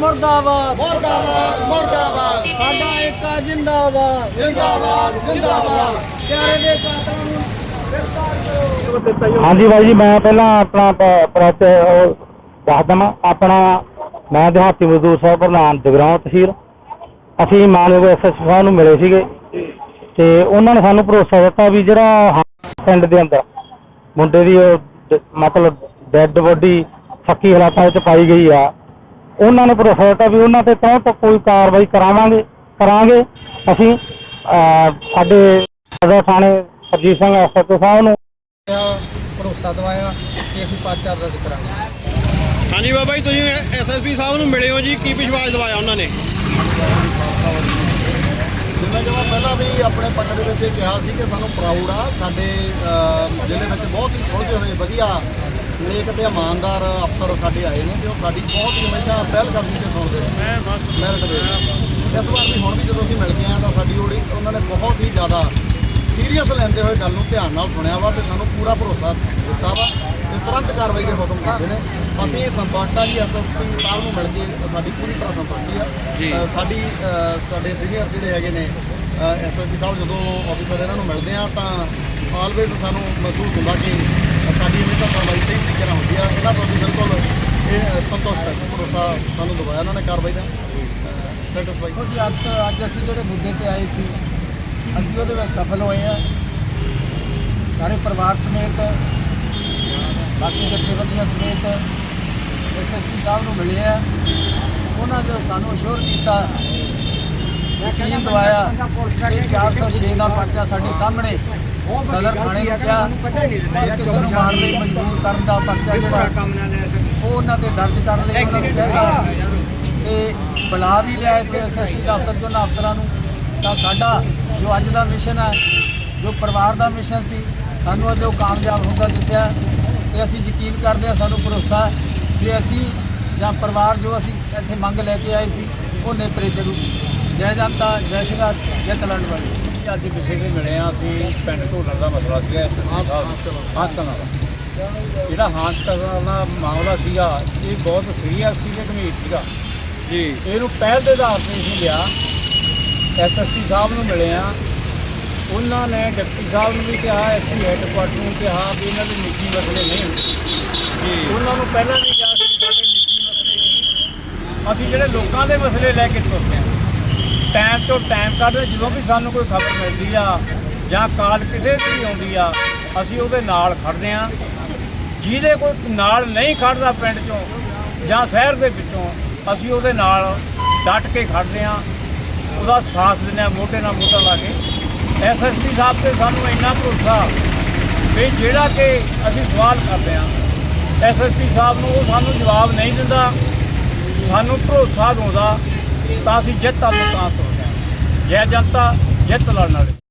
ਮੁਰਦਾਬਾਦ। ਮੁਰਦਾਬਾਦ ਮੁਰਦਾਬਾਦ। ਸਾਡਾ ਏਕਾ ਜਿੰਦਾਬਾਦ। ਜਿੰਦਾਬਾਦ ਜਿੰਦਾਬਾਦ। ਪਿਆਰੇ ਦੇ ਕਾਤਲਾਂ ਨੂੰ ਗ੍ਰਿਫਤਾਰ ਕਰੋ। ਹਾਂਜੀ ਬਾਈ ਜੀ ਮੈਂ ਪਹਿਲਾਂ ਆਪਣਾ ਪ੍ਰੈਸ ਦੱਸ ਦਵਾਂ। ਆਪਣਾ ਮੈਂ ਦਿਹਾਤੀ ਮਜ਼ਦੂਰ ਸਾਹਿਬ ਪ੍ਰਧਾਨ ਜਗਰਾਉਂ ਤਹਿਸੀਲ। ਅਸੀਂ ਮਾਨਯੋਗ ਐਸਐਸ ਸਾਹਿਬ ਨੂੰ ਮਿਲੇ ਸੀਗੇ। ਤੇ ਉਹਨਾਂ ਨੇ ਸਾਨੂੰ ਭਰੋਸਾ ਦਿੱਤਾ ਵੀ ਜਿਹੜਾ ਪਿੰਡ ਦੇ ਅੰਦਰ ਮੁੰਡੇ ਦੀ ਉਹ ਮਤਲਬ ਡੈੱਡ ਬੋਡੀ ਫੱਕੀ ਹਾਲਾਤਾਂ ਵਿੱਚ ਪਾਈ ਗਈ ਆ। ਉਹਨਾਂ ਨੇ ਭਰੋਸਾ ਦਿੱਤਾ ਵੀ ਉਹਨਾਂ ਤੇ ਤੌਰ ਤੱਕ ਕੋਈ ਕਾਰਵਾਈ ਕਰਾਵਾਂਗੇ ਕਰਾਂਗੇ। ਅਸੀਂ ਅਹ, ਸਾਡੇ ਸਦਰ ਥਾਣੇ ਸਰਜੀਤ ਸਿੰਘ ਐਸਐਚਓ ਸਾਹਿਬ ਨੂੰ ਭਰੋਸਾ ਦਵਾਇਆ ਕਿ ਅਸੀਂ ਪਾਚਾ ਦਰਜ ਕਰਾਂਗੇ। ਹਾਂਜੀ ਬਾਬਾ ਜੀ ਤੁਸੀਂ ਐਸਐਸਪੀ ਸਾਹਿਬ ਨੂੰ ਮਿਲੇ ਹੋ ਜੀ। ਕੀ ਵਿਸ਼ਵਾਸ ਦਿਵਾਇਆ ਉਹਨਾਂ ਨੇ? ਜਿਵੇਂ ਜਿਵੇਂ ਪਹਿਲਾਂ ਵੀ ਆਪਣੇ ਪਿੰਡ ਦੇ ਵਿੱਚ ਇਹ ਕਿਹਾ ਸੀ ਕਿ ਸਾਨੂੰ ਪ੍ਰਾਊਡ ਆ। ਸਾਡੇ ਜ਼ਿਲ੍ਹੇ ਵਿੱਚ ਬਹੁਤ ਹੀ ਸੁਲਝੇ ਹੋਏ ਵਧੀਆ ਨੇਕ ਤੇ ਇਮਾਨਦਾਰ ਅਫਸਰ ਸਾਡੇ ਆਏ ਨੇ ਤੇ ਉਹ ਸਾਡੀ ਬਹੁਤ ਹੀ ਹਮੇਸ਼ਾ ਪਹਿਲ ਕਰਨੀ ਤੇ ਸੁਣਦੇ ਨੇ। ਮਿਹਨਤ ਦੇ ਇਸ ਵਾਰ ਵੀ ਹੁਣ ਵੀ ਜਦੋਂ ਅਸੀਂ ਮਿਲ ਕੇ ਆਏ ਤਾਂ ਸਾਡੀ ਉਹਦੀ ਉਹਨਾਂ ਨੇ ਬਹੁਤ ਹੀ ਜ਼ਿਆਦਾ ਸੀਰੀਅਸ ਲੈਂਦੇ ਹੋਏ ਗੱਲ ਨੂੰ ਧਿਆਨ ਨਾਲ ਸੁਣਿਆ ਵਾ ਤੇ ਸਾਨੂੰ ਪੂਰਾ ਭਰੋਸਾ ਦਿੱਤਾ ਵਾ ਤੇ ਤੁਰੰਤ ਕਾਰਵਾਈ ਦੇ ਹੁਕਮ ਕਰਦੇ ਨੇ। ਅਸੀਂ ਸੰਪਰਕਤਾ ਜੀ ਐਸਐਸਪੀ ਸਾਹਿਬ ਨੂੰ ਮਿਲ ਕੇ ਸਾਡੀ ਪੂਰੀ ਤਰ੍ਹਾਂ ਸੰਪਰਕਤੀ ਆ। ਸਾਡੀ ਸਾਡੇ ਸੀਨੀਅਰ ਜਿਹੜੇ ਹੈਗੇ ਨੇ ਐਸਐਸਪੀ ਸਾਹਿਬ ਜਦੋਂ ਆਫੀਸਰ ਇਹਨਾਂ ਨੂੰ ਮਿਲਦੇ ਆ ਤਾਂ ਆਲਵੇਜ਼ ਸਾਨੂੰ ਮਹਿਸੂਸ ਹੁੰਦਾ ਕਿ ਸਾਡੀ ਹਮੇਸ਼ਾ ਕਾਰਵਾਈ ਸਹੀ ਤਰੀਕੇ ਨਾਲ ਹੁੰਦੀ ਆ। ਇਹਨਾਂ ਤੋਂ ਵੀ ਬਿਲਕੁਲ ਇਹ ਸੰਤੁਸ਼ਟ ਹੈ। ਭਰੋਸਾ ਸਾਨੂੰ ਦਵਾਇਆ ਉਹਨਾਂ ਨੇ ਕਾਰਵਾਈ ਦਾ। ਸੈਟੀਸਫਾਈ ਦੇਖੋ ਜੀ ਅੱਜ ਅੱਜ ਅਸੀਂ ਜਿਹੜੇ ਮੁੱਦੇ ਤੇ ਆਏ ਸੀ, ਅਸੀਂ ਉਹਦੇ ਵਿੱਚ ਸਫਲ ਹੋਏ ਆ ਸਾਰੇ ਪਰਿਵਾਰ ਸਮੇਤ, ਬਾਕੀ ਜਥੇਬੰਦੀਆਂ ਸਮੇਤ ਐਸਐਸਪੀ ਸਾਹਿਬ ਨੂੰ ਮਿਲੇ ਆ। ਉਹਨਾਂ ਨੇ ਸਾਨੂੰ ਅਸ਼ੋਰ ਕੀਤਾ, ਯਕੀਨ ਦਵਾਇਆ ਕਿ 406 ਦਾ ਪਰਚਾ ਸਾਡੇ ਸਾਹਮਣੇ ਸਦਰ ਥਾਣੇ ਨੂੰ ਕਿਹਾ ਕਿ ਕਿਸੇ ਨੂੰ ਮਾਰਨ ਲਈ ਮਜਬੂਰ ਕਰਨ ਦਾ ਪਰਚਾ ਜਿਹੜਾ ਉਹ ਉਹਨਾਂ ਤੇ ਦਰਜ ਕਰਨ ਲਈ ਨੂੰ ਕਿਹਾ। ਤੇ ਬੁਲਾ ਵੀ ਲਿਆ ਇੱਥੇ ਐਸਐਸਪੀ ਦਫ਼ਤਰ ਉਹਨਾਂ ਅਫਸਰਾਂ ਨੂੰ। ਤਾਂ ਸਾਡਾ ਜੋ ਅੱਜ ਦਾ ਮਿਸ਼ਨ ਹੈ ਜੋ ਪਰਿਵਾਰ ਦਾ ਮਿਸ਼ਨ ਸੀ ਸਾਨੂੰ ਅੱਜ ਉਹ ਕਾਮਯਾਬ ਹੁੰਦਾ ਦਿਸਿਆ ਤੇ ਅਸੀਂ ਯਕੀਨ ਕਰਦੇ ਹਾਂ ਸਾਨੂੰ ਭਰੋਸਾ ਹੈ ਕਿ ਅਸੀਂ ਜਾਂ ਪਰਿਵਾਰ ਜੋ ਅਸੀਂ ਇੱਥੇ ਮੰਗ ਲੈ ਕੇ ਆਏ ਸੀ ਉਹ ਨੇਪਰੇ ਜ਼ਰੂਰ ਜੈ ਜਨਤਾ ਜੈ ਸੰਘਰਸ਼ ਜੈ ਤਲਣ ਵਾਲੀ। ਅੱਜ ਕਿਸੇ ਦੇ ਮਿਲੇ ਆ ਅਸੀਂ ਪਿੰਡ ਢੋਲਣ ਦਾ ਮਸਲਾ ਸੀਗਾ ਹਾਸਤਨ ਦਾ। ਜਿਹੜਾ ਹਾਸਤਨ ਦਾ ਮਾਮਲਾ ਸੀਗਾ ਇਹ ਬਹੁਤ ਸੀਰੀਅਸ ਸੀ ਤੇ ਗੰਭੀਰ ਸੀਗਾ। ਜੀ। ਇਹਨੂੰ ਪਹਿਲ ਦੇ ਆਧਾਰ ਤੇ ਅਸੀਂ ਲਿਆ। ਐਸਐਸਪੀ ਸਾਹਿਬ ਨੂੰ ਮਿਲੇ ਆ ਉਹਨਾਂ ਨੇ ਡਿਪਟੀ ਸਾਹਿਬ ਨੂੰ ਵੀ ਕਿਹਾ ਐਸਪੀ ਹੈੱਡਕੁਆਟਰ ਨੂੰ ਕਿਹਾ ਵੀ ਇਹਨਾਂ ਦੇ ਨਿੱਜੀ ਮਸਲੇ ਨਹੀਂ ਜੀ। ਉਹਨਾਂ ਨੂੰ ਪਹਿਲਾਂ ਵੀ ਕਿਹਾ ਸੀ ਸਾਡੇ ਨਿੱਜੀ ਮਸਲੇ ਨਹੀਂ ਅਸੀਂ ਜਿਹੜੇ ਲੋਕਾਂ ਦੇ ਮਸਲੇ ਲੈ ਕੇ ਤੁਰਦੇ ਹਾਂ ਟਾਈਮ ਤੋਂ ਟਾਈਮ ਕੱਢਦੇ, ਜਦੋਂ ਵੀ ਸਾਨੂੰ ਕੋਈ ਖਬਰ ਮਿਲਦੀ ਆ ਜਾਂ ਕਾਲ ਕਿਸੇ ਦੀ ਵੀ ਆਉਂਦੀ ਆ, ਅਸੀਂ ਉਹਦੇ ਨਾਲ ਖੜਦੇ ਆ। ਜਿਹਦੇ ਕੋਈ ਨਾਲ ਨਹੀਂ ਖੜਦਾ ਪਿੰਡ ਚੋਂ ਜਾਂ ਸ਼ਹਿਰ ਦੇ ਵਿੱਚੋਂ, ਅਸੀਂ ਉਹਦੇ ਨਾਲ ਡਟ ਕੇ ਖੜਦੇ ਆ। ਉਹਦਾ ਸਾਥ ਦਿੰਦੇ ਆ, ਮੋਢੇ ਨਾਲ ਮੋਢਾ ਲਾ ਕੇ। ਐਸਐਸਪੀ ਸਾਹਿਬ ਤੇ ਸਾਨੂੰ ਇੰਨਾ ਭਰੋਸਾ ਵੀ ਜਿਹੜਾ ਕਿ ਅਸੀਂ ਸਵਾਲ ਕਰਦੇ ਆ ਐਸਐਸਪੀ ਸਾਹਿਬ ਨੂੰ ਉਹ ਸਾਨੂੰ ਜਵਾਬ ਨਹੀਂ ਦਿੰਦਾ, ਸਾਨੂੰ ਭਰੋਸਾ ਦਿੰਦਾ ਤਾਂ ਅਸੀਂ ਜਿੱਤ ਵੱਲ ਤਾਂ ਤੁਰਦੇ ਜੈ ਜਨਤਾ ਜਿੱਤ ਲੜਨ ਵਾਲੇ।